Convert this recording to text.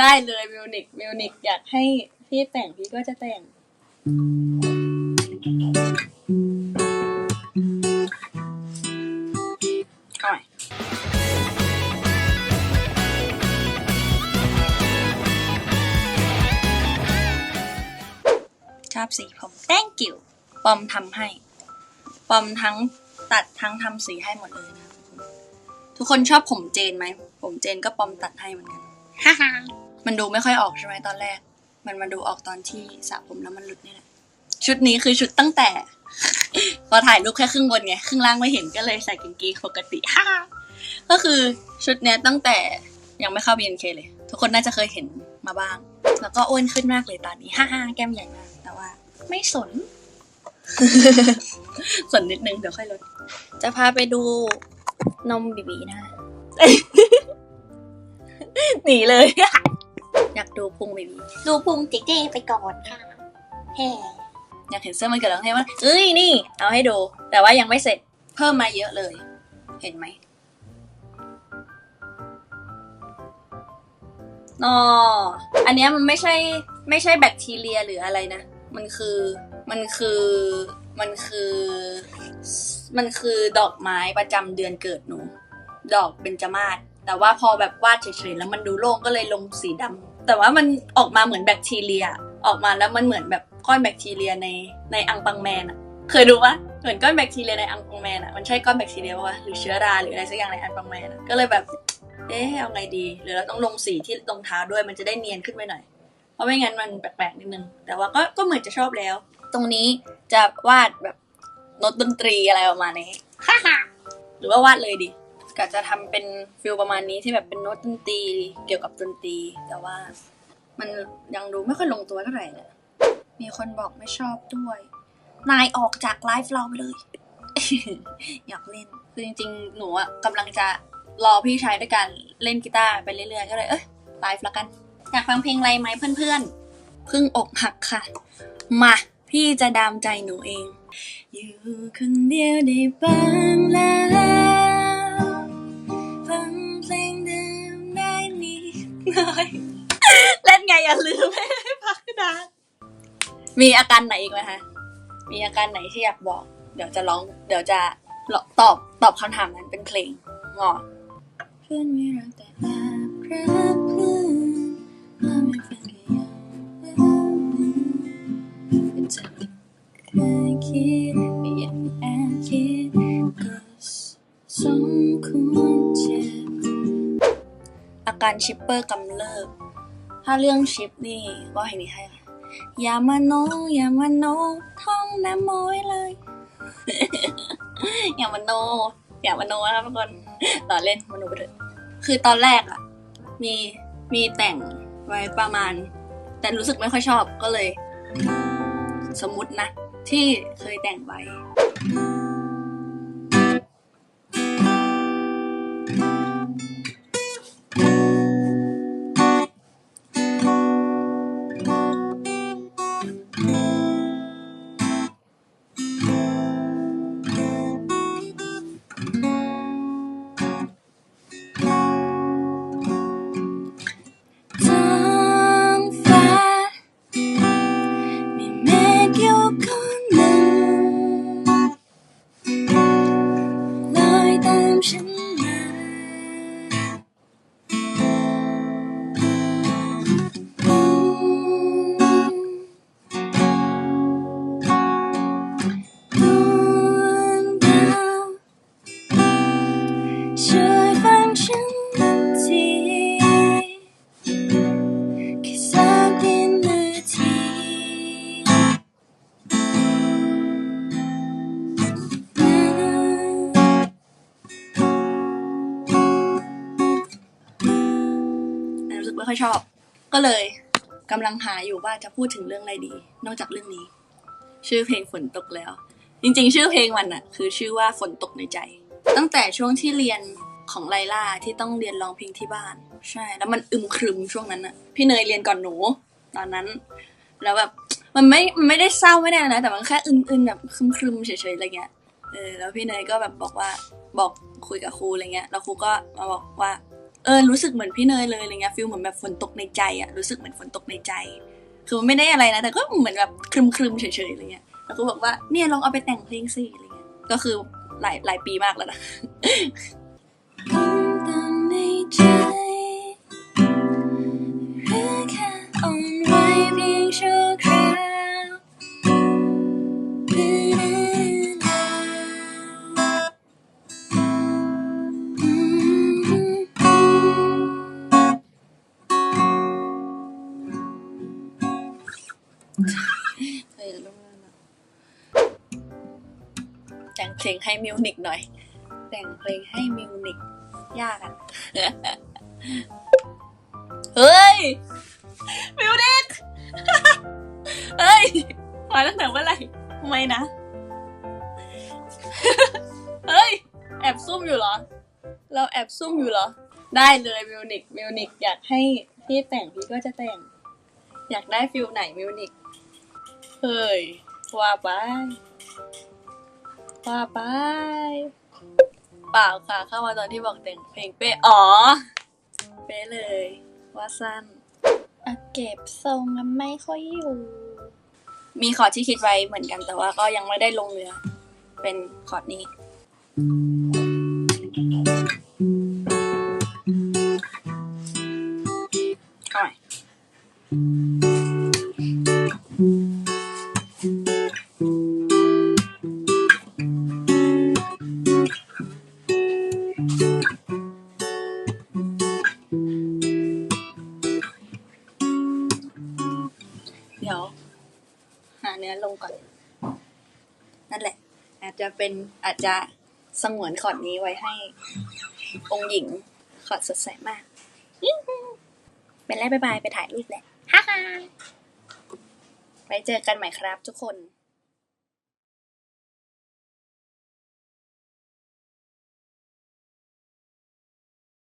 ได้เลยมิวนิกมิวนิกอยากให้พี่แต่งพี่ก็จะแต่ง ชอบสีผม thank you ปอมทำให้ ปอมทั้งตัดทั้งทำสีให้หมดเลยนะทุกคนชอบผมเจนไหม ผมเจนก็ปอมตัดให้เหมือนกันฮ่า มันดูไม่ค่อยออกใช่ไหมตอนแรก มันมาดูออกตอนที่สระผมแล้วมันหลุดนี่แหละ ชุดนี้คือชุดตั้งแต่ พอถ่ายรูปแค่ครึ่งบนไงครึ่งล่างไม่เห็นก็เลยใส่กางเกงปกติฮ่าฮ่าก็คือชุดเนี้ยตั้งแต่ยังไม่เข้า BNK เลย ทุกคนน่าจะเคยเห็นมาบ้าง แล้วก็อ้วนขึ้นมากเลยตอนนี้ฮ่าฮ่าแก้มใหญ่มาก แต่ว่า ไม่สน สนนิดนึงเดี๋ยวค่อยลด จะพาไปดูนมบีบีนะหนีเลย อยากดูพุงบีบีดูพุงเจ๊ๆไปก่อนค่ะแฮ่อยากเห็นเสื้อมันเกิดแล้วให้ว่าเอ้ยนี่ เอาให้ดู แต่ว่ายังไม่เสร็จเพิ่มมาเยอะเลย เห็นไหมอ๋ออันเนี้ยมันไม่ใช่ไม่ใช่แบคทีเรียหรืออะไรนะ มันคือมันคือมันคือ มันคือดอกไม้ประจำเดือนเกิดหนู ดอกเบญจมาศ แต่ว่าพอแบบวาดเฉยๆแล้วมันดูโล่งก็เลยลงสีดำแต่ว่ามันออกมาเหมือนแบคทีเรีย ออกมาแล้วมันเหมือนแบบก้อนแบคทีเรียในในอังปังแมนอะเคยดูปะเหมือนก้อนแบคทีเรียในอังปังแมนอะมันใช่ก้อนแบคทีเรียปะวะหรือเชื้อราหรืออะไรสักอย่างในอังปังแมนอะก็เลยแบบเอ๊ะเอาไงดีหรือเราต้องลงสีที่รองเท้าด้วยมันจะได้เนียนขึ้นไปหน่อย เพราะไม่งั้นมันแปลกๆนิดนึง แต่ว่าก็ก็เหมือนจะชอบแล้ว ตรงนี้จะวาดแบบโน้ตดนตรีอะไรประมาณนี้ฮ่าฮหรือว่าวาดเลยดิ กะจะทำเป็นฟิลประมาณนี้ที่แบบเป็นโน้ตดนตรีเกี่ยวกับดนตรี แต่ว่า มันยังดูไม่ค่อยลงตัวเท่าไหร่นี่ยมีคนบอกไม่ชอบด้วย นายออกจากไลฟ์เราไปเลย อยากเล่น คือจริงๆ หนูอะกำลังจะรอพี่ชายด้วยการเล่นกีตาร์ไปเรื่อยๆ ก็เลย เอ้ยไลฟ์แล้วกัน อยากฟังเพลงอะไรไหมเพื่อนๆพิ่งอกหักค่ะ มา พี่จะดามใจหนูเอง อยู่คนเดียวได้บ้างแล้ว มีอาการไหนอีกไหมคะ มีอาการไหนที่อยากบอก เดี๋ยวจะร้อง เดี๋ยวจะตอบตอบคำถามนั้นเป็นเพลงงอเพื่อนไม่รักแต่แอบรักเพื่อนว่าไม่ฟังก็ยังเป็นจะไม่เคยคิดไม่อยากแอบคิดก็สมควรเจ็บอาการชิปเปอร์กำเริบถ้าเรื่องชิปนี่ก็ให้นี่ให้ค่ะ อย่ามาโนอย่ามาโนท่องน้ำโมยเลย อย่ามาโน อย่ามาโนนะครับทุกคนต่อเล่นมาโนไปเถอะคือตอนแรกอะมีมีแต่งไว้ประมาณ แต่รู้สึกไม่ค่อยชอบก็เลย สมมตินะ ที่เคยแต่งไว้ ไม่ค่อยชอบ ก็เลยกำลังหาอยู่ว่าจะพูดถึงเรื่องอะไรดี นอกจากเรื่องนี้ ชื่อเพลงฝนตกแล้ว จริงๆ ชื่อเพลงมันอะคือชื่อว่าฝนตกในใจ ตั้งแต่ช่วงที่เรียนของไลล่าที่ต้องเรียนร้องเพลงที่บ้าน ใช่ แล้วมันอึมครึมช่วงนั้นอะพี่เนยเรียนก่อนหนู ตอนนั้น แล้วแบบมันไม่มันไม่ได้เศร้าไม่ได้นะ แต่มันแค่อึนๆแบบครึมๆเฉยๆอะไรเงี้ยเออแล้วพี่เนยก็แบบบอกว่าบอกคุยกับครูอะไรเงี้ยแล้วครูก็มาบอกว่า ออรู้สึกเหมือนพี่เนยเลยอะไรเงี้ยฟิลเหมือนแบบฝนตกในใจอะรู้สึกเหมือนฝนตกในใจ คือมันไม่ได้อะไรนะแต่ก็เหมือนแบบครึมครึมๆเฉยๆอะไรเงี้ยแล้วก็บอกว่าเนี่ยลองเอาไปแต่งเพลงสิอะไรเงี้ยก็คือหลายหลายปีมากแล้วนะ แต่งเพลงให้มิวนิกหน่อย แต่งเพลงให้มิวนิกยากอะเฮ้ยมิวนิกเฮ้ยมาตั้งแต่เมื่อไหร่ทำไมนะ เฮ้ย แอบซุ่มอยู่เหรอ เราแอบซุ่มอยู่เหรอ ได้เลยมิวนิกมิวนิกอยากให้พี่แต่งพี่ก็จะแต่ง อยากได้ฟิลไหนมิวนิกเฮ้ยว่าไป ว่าไป เปล่าค่ะ เข้ามาตอนที่บอกแต่งเพลงเป๊ะ อ๋อ เป๊ะเลย ว่าสั้นอะเก็บทรงแล้วไม่ค่อยอยู่ มีคอร์ดที่คิดไว้เหมือนกันแต่ว่าก็ยังไม่ได้ลงเนื้อ เป็นคอร์ดนี้เอา เดี๋ยว หาเนื้อลงก่อน นั่นแหละ อาจจะเป็นอาจจะสงวนขอดนี้ไว้ให้ องค์หญิงขอดสดใสมากเป็นไรบายบายไปถ่ายรูปแหละฮ่าฮ่าไปเจอกันใหม่ครับทุกคน